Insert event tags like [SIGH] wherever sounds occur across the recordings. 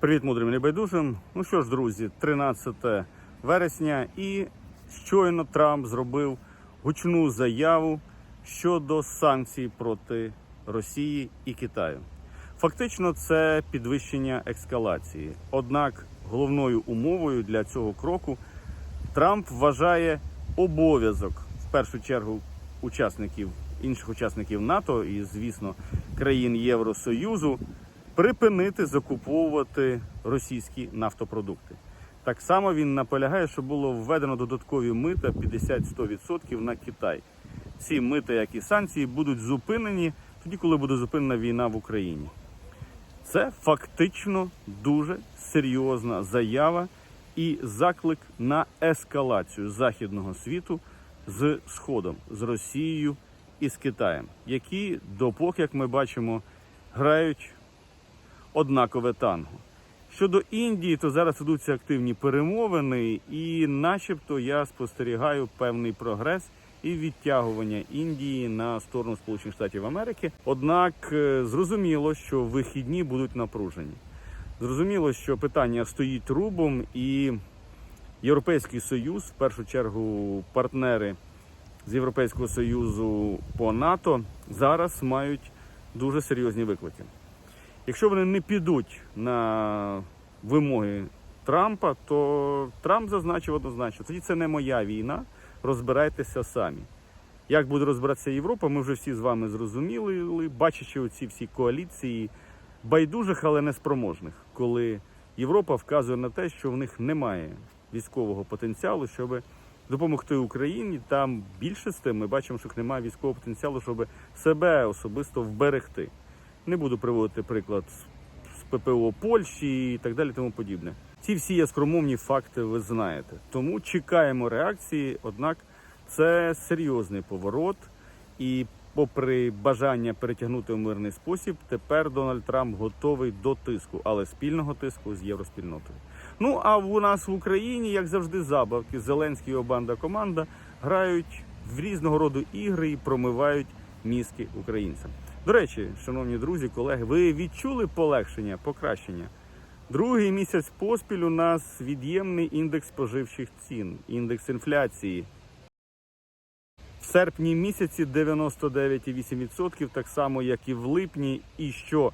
Привіт, мудрим небайдужим. Ну що ж, друзі, 13 вересня, і щойно Трамп зробив гучну заяву щодо санкцій проти Росії і Китаю. Фактично, це підвищення ескалації. Однак головною умовою для цього кроку Трамп вважає обов'язок в першу чергу учасників інших учасників НАТО і, звісно, країн Євросоюзу припинити закуповувати російські нафтопродукти. Так само він наполягає, що було введено додаткові мита 50-100% на Китай. Ці мита, як і санкції, будуть зупинені тоді, коли буде зупинена війна в Україні. Це фактично дуже серйозна заява і заклик на ескалацію західного світу з Сходом, з Росією і з Китаєм, які допоки, як ми бачимо, грають однакове танго. Щодо Індії, то зараз ведуться активні перемовини, і, начебто, я спостерігаю певний прогрес і відтягування Індії на сторону Сполучених Штатів Америки. Однак е, зрозуміло, що вихідні будуть напружені. Зрозуміло, що питання стоїть рубом, і Європейський Союз, в першу чергу, партнери з Європейського Союзу по НАТО зараз мають дуже серйозні виклики. Якщо вони не підуть на вимоги Трампа, то Трамп зазначив однозначно, тоді це не моя війна, розбирайтеся самі. Як буде розбиратися Європа, ми вже всі з вами зрозуміли, бачачи оці всі коаліції байдужих, але неспроможних, коли Європа вказує на те, що в них немає військового потенціалу, щоб допомогти Україні. Там більше з тим ми бачимо, що немає військового потенціалу, щоб себе особисто вберегти. Не буду приводити приклад з ППО Польщі і так далі, тому подібне. Ці всі яскромовні факти ви знаєте. Тому чекаємо реакції. Однак це серйозний поворот, і, попри бажання перетягнути в мирний спосіб, тепер Дональд Трамп готовий до тиску, але спільного тиску з євроспільнотою. Ну а у нас в Україні, як завжди, забавки. Зеленський і обанда команда грають в різного роду ігри і промивають мізки українцям. До речі, шановні друзі, колеги, ви відчули полегшення, покращення? Другий місяць поспіль у нас від'ємний індекс споживчих цін, індекс інфляції. В серпні місяці 99,8%, так само як і в липні, і що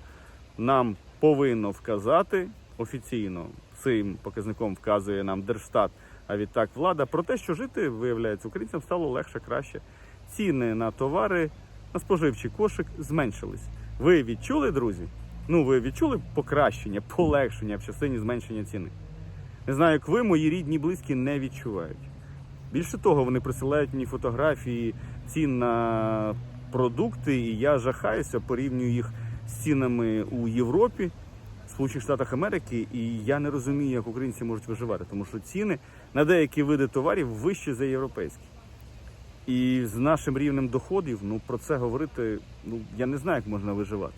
нам повинно вказати офіційно цим показником вказує нам Держстат, а відтак влада про те, що жити виявляється українцям стало легше, краще. Ціни на товари на споживчий кошик зменшились. Ви відчули, друзі? Ну, ви відчули покращення, полегшення в частині зменшення ціни? Не знаю, як ви, мої рідні, близькі не відчувають. Більше того, вони присилають мені фотографії цін на продукти, і я жахаюся, порівнюю їх з цінами у Європі, Сполучених Штатах Америки, і я не розумію, як українці можуть виживати, тому що ціни на деякі види товарів вищі за європейські. І з нашим рівнем доходів, ну про це говорити, ну я не знаю, як можна виживати.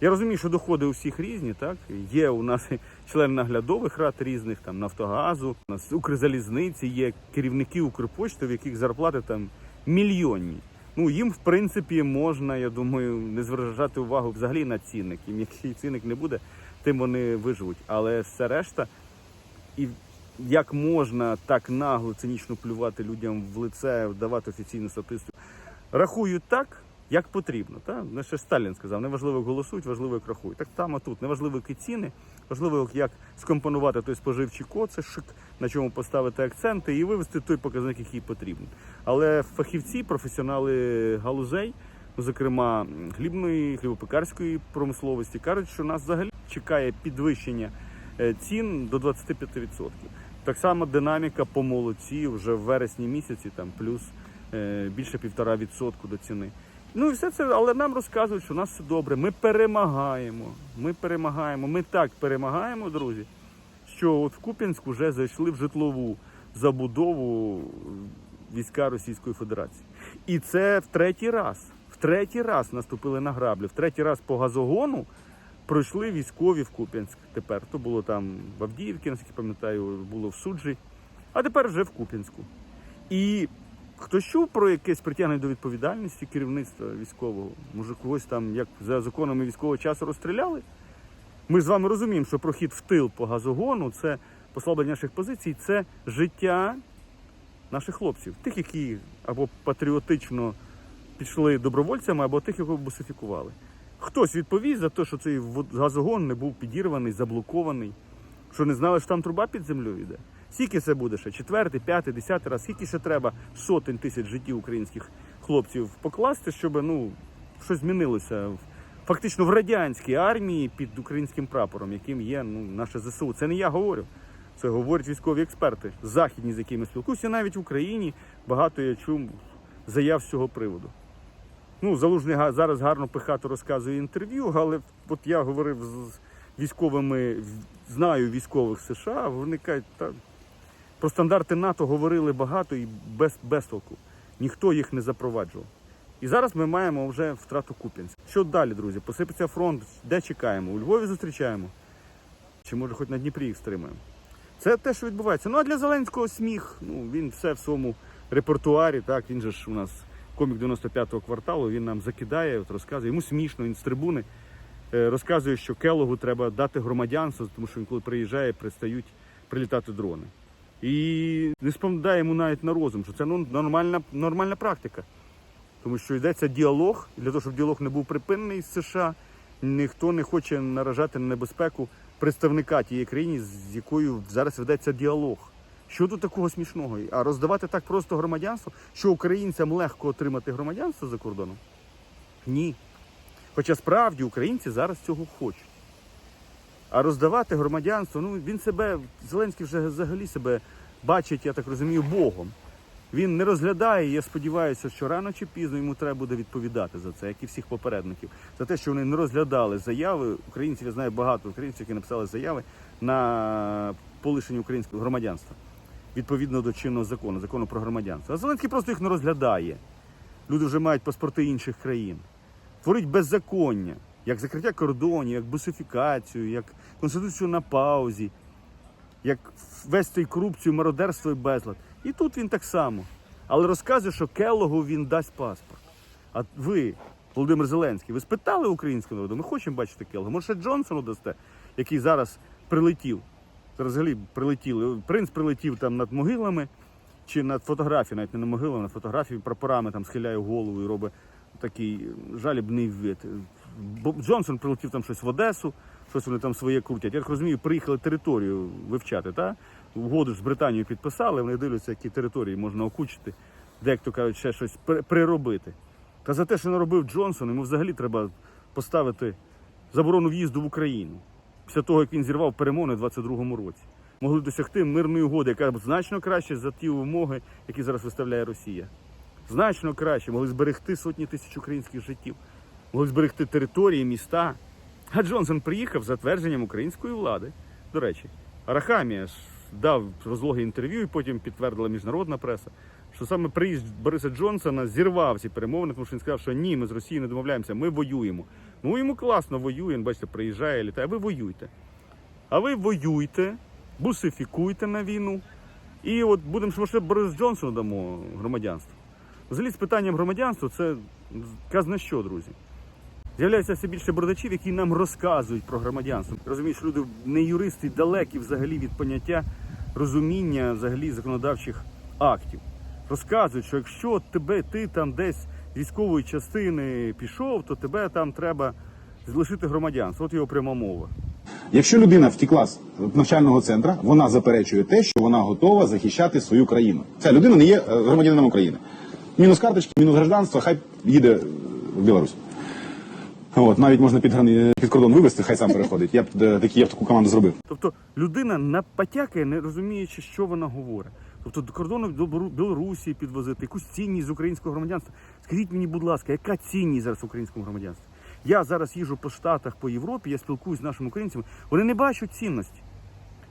Я розумію, що доходи у всіх різні, так є у нас [LAUGHS] члени наглядових рад різних, там Нафтогазу, у нас Укрзалізниці, є керівники Укрпочти, в яких зарплати там мільйонні. Ну їм, в принципі, можна, я думаю, не зважати увагу взагалі на цінник. Їм який цінник не буде, тим вони виживуть. Але все решта, і як можна так нагло, цинічно плювати людям в лице, давати офіційну статистику. Рахую так, як потрібно. Та? Ну, ще Сталін сказав, неважливо як голосують, важливо як рахують. Так само тут неважливо які ціни, важливо, як скомпонувати той споживчий код, це шик, на чому поставити акценти і вивести той показник, який потрібен. Але фахівці, професіонали галузей, ну, зокрема хлібної, хлібопекарської промисловості, кажуть, що нас взагалі чекає підвищення е, цін до 25%. Так само динаміка по молоці вже в вересні місяці, там плюс е, більше півтора відсотку до ціни. Ну і все це, але нам розказують, що у нас все добре. Ми перемагаємо. Ми перемагаємо. Ми так перемагаємо, друзі, що от в Куп'янськ вже зайшли в житлову забудову війська Російської Федерації. І це в третій раз. В третій раз наступили на граблі, в третій раз по газогону пройшли військові в Куп'янськ. Тепер то було там в Авдіївці, наскільки пам'ятаю, було в суджі, а тепер вже в Куп'янську. І хтось чув про якесь притягнення до відповідальності керівництва військового? Може, когось там, як за законами військового часу розстріляли? Ми з вами розуміємо, що прохід в тил по газогону це послаблення наших позицій, це життя наших хлопців, тих, які або патріотично пішли добровольцями, або тих, якого бусифікували. Хтось відповість за те, що цей газогон не був підірваний, заблокований, що не знали, що там труба під землею йде. Скільки це буде ще? Четвертий, п'ятий, десятий раз, скільки ще треба сотень тисяч життів українських хлопців покласти, щоб ну, щось змінилося в- фактично в радянській армії під українським прапором, яким є ну, наше ЗСУ. Це не я говорю. Це говорять військові експерти, західні, з якими спілкуюся, навіть в Україні багато я чув заяв з цього приводу. Ну, Залужний зараз гарно пихато розказує інтерв'ю, але от я говорив з військовими, знаю військових США, вони кажуть, та, про стандарти НАТО говорили багато і без, без толку. Ніхто їх не запроваджував. І зараз ми маємо вже втрату Куп'янська. Що далі, друзі? Посипеться фронт, де чекаємо? У Львові зустрічаємо? Чи може хоч на Дніпрі їх стримаємо? Це те, що відбувається. Ну а для Зеленського сміх. Ну він все в своєму репертуарі. Так він же ж у нас комік 95-го кварталу. Він нам закидає, от розказує. Йому смішно, він з трибуни е, розказує, що Келогу треба дати громадянство, тому що він коли приїжджає, пристають прилітати дрони. І не споминає йому навіть на розум, що це ну, нормальна, нормальна практика. Тому що йдеться діалог, для того, щоб діалог не був припинений з США, ніхто не хоче наражати на небезпеку представника тієї країни, з якою зараз ведеться діалог. Що тут такого смішного? А роздавати так просто громадянство, що українцям легко отримати громадянство за кордоном? Ні. Хоча справді українці зараз цього хочуть. А роздавати громадянство, ну він себе, Зеленський вже взагалі себе бачить, я так розумію, Богом. Він не розглядає, я сподіваюся, що рано чи пізно йому треба буде відповідати за це, як і всіх попередників, за те, що вони не розглядали заяви українців. Я знаю багато українців, які написали заяви на полишення українського громадянства відповідно до чинного закону, закону про громадянство. А Зеленський просто їх не розглядає. Люди вже мають паспорти інших країн. Творить беззаконня, як закриття кордонів, як бусифікацію, як конституцію на паузі, як весь цей корупцію, мародерство і безлад. І тут він так само. Але розказує, що Келогу він дасть паспорт. А ви, Володимир Зеленський, ви спитали українського народу, ми хочемо бачити Келога. Може, Джонсону дасте, який зараз прилетів. Взагалі прилетіли. Принц прилетів там над могилами чи над фотографією, навіть не на могилами, над фотографією прапорами там схиляє голову і робить такий жалібний вид. Джонсон прилетів там щось в Одесу, щось вони там своє крутять. Я так розумію, приїхали територію вивчати, та? Угоду з Британією підписали, вони дивляться, які території можна окучити, дехто кажуть, ще щось приробити. Та за те, що наробив Джонсон, йому взагалі треба поставити заборону в'їзду в Україну. Після того, як він зірвав перемовини у 22-му році. Могли досягти мирної угоди, яка б значно краще за ті вимоги, які зараз виставляє Росія. Значно краще, могли зберегти сотні тисяч українських життів, могли зберегти території, міста. А Джонсон приїхав за твердженням української влади. До речі, Арахамія дав розлоге інтерв'ю, і потім підтвердила міжнародна преса, що саме приїзд Бориса Джонсона зірвав ці перемовини, тому що він сказав, що ні, ми з Росією не домовляємося, ми воюємо. Ну йому класно воює, він, бачите, приїжджає, літає. Ви воюйте. А ви воюйте, бусифікуйте на війну. І от будемо може, Борис Джонсону дамо громадянство. Взагалі з питанням громадянства це казна що, друзі. З'являється все більше бородачів, які нам розказують про громадянство. Розумієш, люди не юристи, далекі взагалі від поняття розуміння взагалі законодавчих актів. Розказують, що якщо тебе ти там десь з військової частини пішов, то тебе там треба залишити громадянство. От його пряма мова. Якщо людина втекла з навчального центру, вона заперечує те, що вона готова захищати свою країну. Ця людина не є е, громадянином України. Мінус карточки, мінус гражданство, хай їде в Білорусь. От, навіть можна під, грани- під кордон вивезти, хай сам переходить. Я б е, такі, я б таку команду зробив. Тобто людина напотякає, не розуміючи, що вона говорить. Тобто до кордону до Білорусі підвозити якусь цінність з українського громадянства. Скажіть мені, будь ласка, яка цінність зараз в українському громадянстві? Я зараз їжджу по штатах, по Європі, я спілкуюся з нашими українцями. Вони не бачать цінності.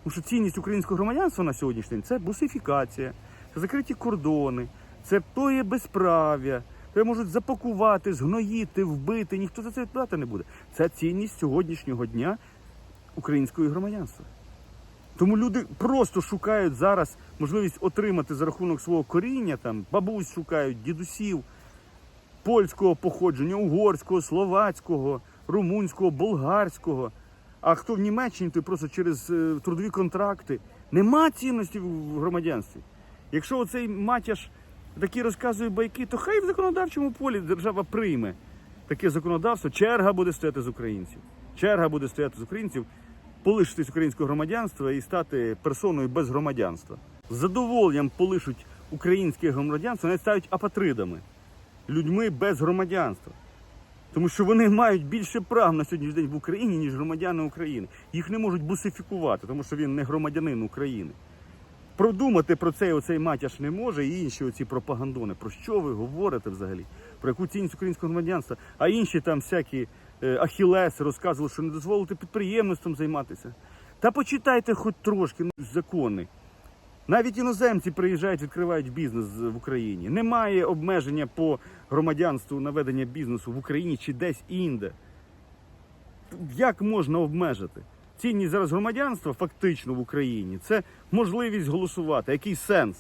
Тому що цінність українського громадянства на сьогоднішній день це бусифікація, це закриті кордони, це то є безправ'я. Тебе можуть запакувати, згноїти, вбити. Ніхто за це відповідати не буде. Це цінність сьогоднішнього дня українського громадянства. Тому люди просто шукають зараз можливість отримати за рахунок свого коріння, там бабусь шукають, дідусів польського походження, угорського, словацького, румунського, болгарського. А хто в Німеччині, то просто через е, трудові контракти. Нема цінності в громадянстві. Якщо оцей матяш такі розказує байки, то хай в законодавчому полі держава прийме таке законодавство. Черга буде стояти з українців. Черга буде стояти з українців, полишитись українського громадянства і стати персоною без громадянства. З задоволенням полишуть українське громадянство, навіть ставить апатридами, людьми без громадянства. Тому що вони мають більше прав на сьогоднішній день в Україні, ніж громадяни України. Їх не можуть бусифікувати, тому що він не громадянин України. Продумати про це оцей матяш не може і інші оці пропагандони. Про що ви говорите взагалі? Про яку цінність українського громадянства? А інші там всякі е, ахілеси розказували, що не дозволити підприємництвом займатися. Та почитайте хоч трошки ну, закони. Навіть іноземці приїжджають, відкривають бізнес в Україні. Немає обмеження по громадянству на ведення бізнесу в Україні чи десь інде. Як можна обмежити? Цінність зараз громадянства фактично в Україні це можливість голосувати. Який сенс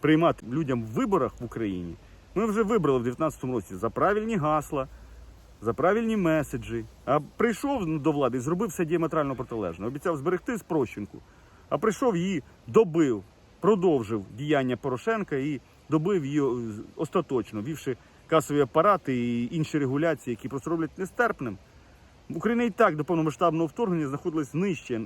приймати людям в виборах в Україні? Ми вже вибрали в 2019 році за правильні гасла, за правильні меседжі. А прийшов до влади і зробив все діаметрально протилежне. Обіцяв зберегти спрощенку, а прийшов її добив, продовжив діяння Порошенка і добив її е, остаточно, вівши касові апарати і інші регуляції, які просто роблять нестерпним. Україна і так до повномасштабного вторгнення знаходилась нижче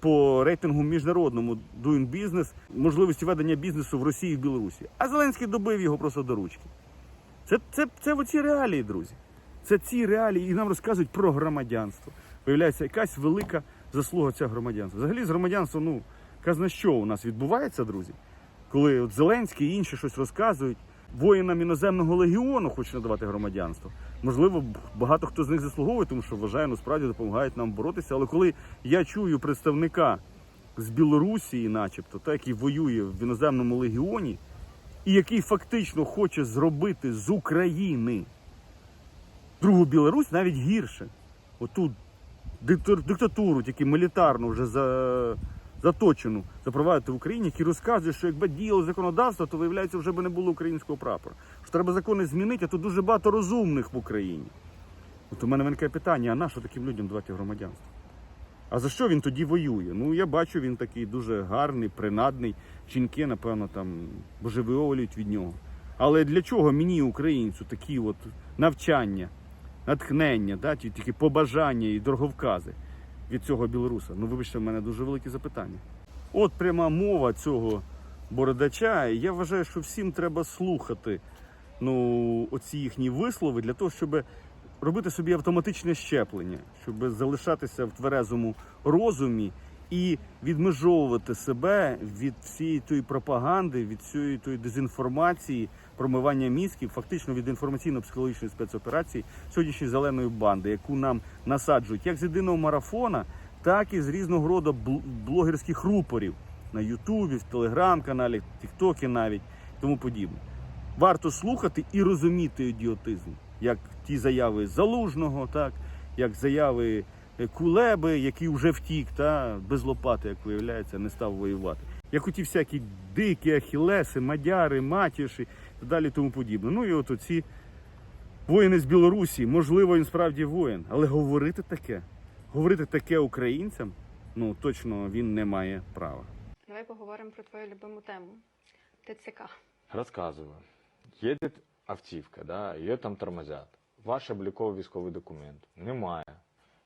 по рейтингу міжнародному Doing Business, можливості ведення бізнесу в Росії і в Білорусі. А Зеленський добив його просто до ручки. Це, це, це оці реалії, друзі. Це ці реалії, і нам розказують про громадянство. Виявляється, якась велика заслуга цього громадянства. Взагалі з громадянством, ну, казна що у нас відбувається, друзі, коли от Зеленський і інші щось розказують, воїнам іноземного легіону хочуть надавати громадянство. Можливо, багато хто з них заслуговує, тому що вважає, насправді допомагають нам боротися. Але коли я чую представника з Білорусі, начебто, та, який воює в іноземному легіоні, і який фактично хоче зробити з України другу Білорусь навіть гірше. Отут диктатуру, тільки мілітарну вже за, заточену, запровадити в Україні, які розказують, що якби діяло законодавство, то виявляється, вже би не було українського прапора. Що треба закони змінити, а тут дуже багато розумних в Україні. От у мене виникає питання: а на що таким людям давати громадянство? А за що він тоді воює? Ну я бачу, він такий дуже гарний, принадний. Жінки, напевно, там божеволюють від нього. Але для чого мені, українцю, такі от навчання, натхнення, да, ті- тільки побажання і дороговкази від цього білоруса? Ну, вибачте, в мене дуже великі запитання. От пряма мова цього бородача. і Я вважаю, що всім треба слухати ну, оці їхні вислови для того, щоб робити собі автоматичне щеплення, щоб залишатися в тверезому розумі і відмежовувати себе від всієї тої пропаганди, від всієї тої дезінформації, промивання мізків, фактично від інформаційно-психологічної спецоперації сьогоднішньої зеленої банди, яку нам насаджують як з єдиного марафона, так і з різного роду блогерських рупорів на Ютубі, в телеграм-каналі, Тіктокі навіть тому подібне. Варто слухати і розуміти ідіотизм, як ті заяви Залужного, так як заяви е, Кулеби, який вже втік, та без лопати, як виявляється, не став воювати. Як оті всякі дикі ахілеси, мадяри, матіші далі тому подібне. Ну і от оці воїни з Білорусі, можливо, він справді воїн, але говорити таке, говорити таке українцям, ну точно він не має права. Давай поговоримо про твою любиму тему ТЦК. Рассказываю. Едет автівка, да, ее там тормозят. Ваш обліковий військовий документ. Немає.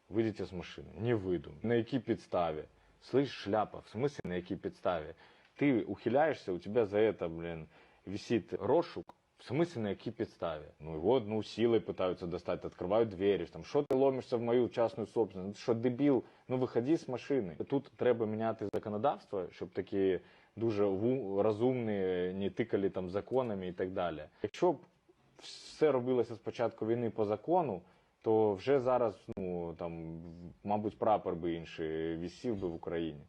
Вийдете з машини. Не вийду. На якій підставі? Слышь, шляпа, в смысле на якій підставі? Ти ухиляєшся, у тебе за это, блин, висит розшук. В смысле на якій підставі? Ну его, ну, силой пытаются достать, открывают двери, там, що ти ломишся в мою частну собственность? Ну, ти що, дебіл? Ну, виходи з машини. Тут треба міняти законодавство, щоб такі дуже ву- розумні не тикали там законами і так далі. Якщо б все робилося з початку війни по закону, то вже зараз, ну там, мабуть, прапор би інший вісів би в Україні.